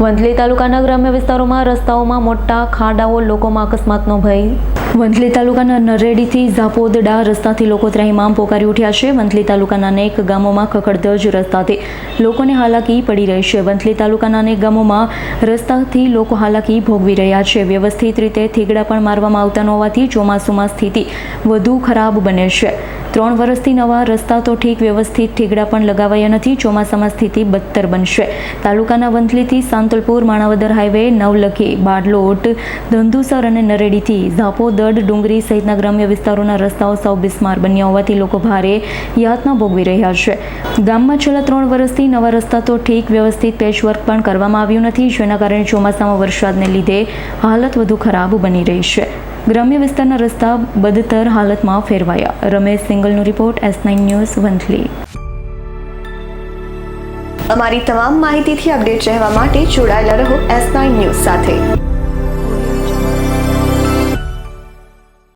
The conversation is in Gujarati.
વંથલી તાલુકાના ગ્રામ્ય વિસ્તારોમાં રસ્તાઓમાં મોટા ખાડાઓ, લોકોમાં અકસ્માતનો ભય. વંથલી તાલુકાના નરેડીથી ઝાપોદડા રસ્તાથી લોકો ત્રાહીમામ પોકારી ઉઠ્યા છે. વંથલી તાલુકાના અનેક ગામોમાં ખખડધજ રસ્તાથી લોકોને હાલાકી પડી રહી છે. વંથલી તાલુકાના અનેક ગામોમાં રસ્તાથી લોકો હાલાકી ભોગવી રહ્યા છે. વ્યવસ્થિત રીતે થીગડા પણ મારવામાં આવતા ન હોવાથી ચોમાસુમાં સ્થિતિ વધુ ખરાબ બને છે. ત્રણ વર્ષથી નવા રસ્તા તો ઠીક વ્યવસ્થિત ઠીગડા પણ લગાવાયા નથી, ચોમાસામાં સ્થિતિ બદતર બનશે. તાલુકાના વંથલીથી સાંતલપુર, માણાવદર હાઈવે, નવલખી, બાડલોટ, ધંધુસર અને નરેડીથી ઝાપોદડ ડુંગરી સહિતના ગ્રામ્ય વિસ્તારોના રસ્તાઓ સૌ બિસ્માર બન્યા હોવાથી લોકો ભારે યાતના ભોગવી રહ્યા છે. ગામમાં છેલ્લા ત્રણ વર્ષથી નવા રસ્તા તો ઠીક વ્યવસ્થિત પેચવર્ક પણ કરવામાં આવ્યું નથી, જેના કારણે ચોમાસામાં વરસાદને લીધે હાલત વધુ ખરાબ બની રહી છે. ગ્રામ્ય વિસ્તારના રસ્તા બદતર હાલતમાં ફેરવાયા. Ramesh સિંગલનો report S nine news Vanthali. અમારી તમામ માહિતીથી અપડેટ રહેવા માટે જોડાયેલા રહો એસ નાઇન ન્યૂઝ સાથે.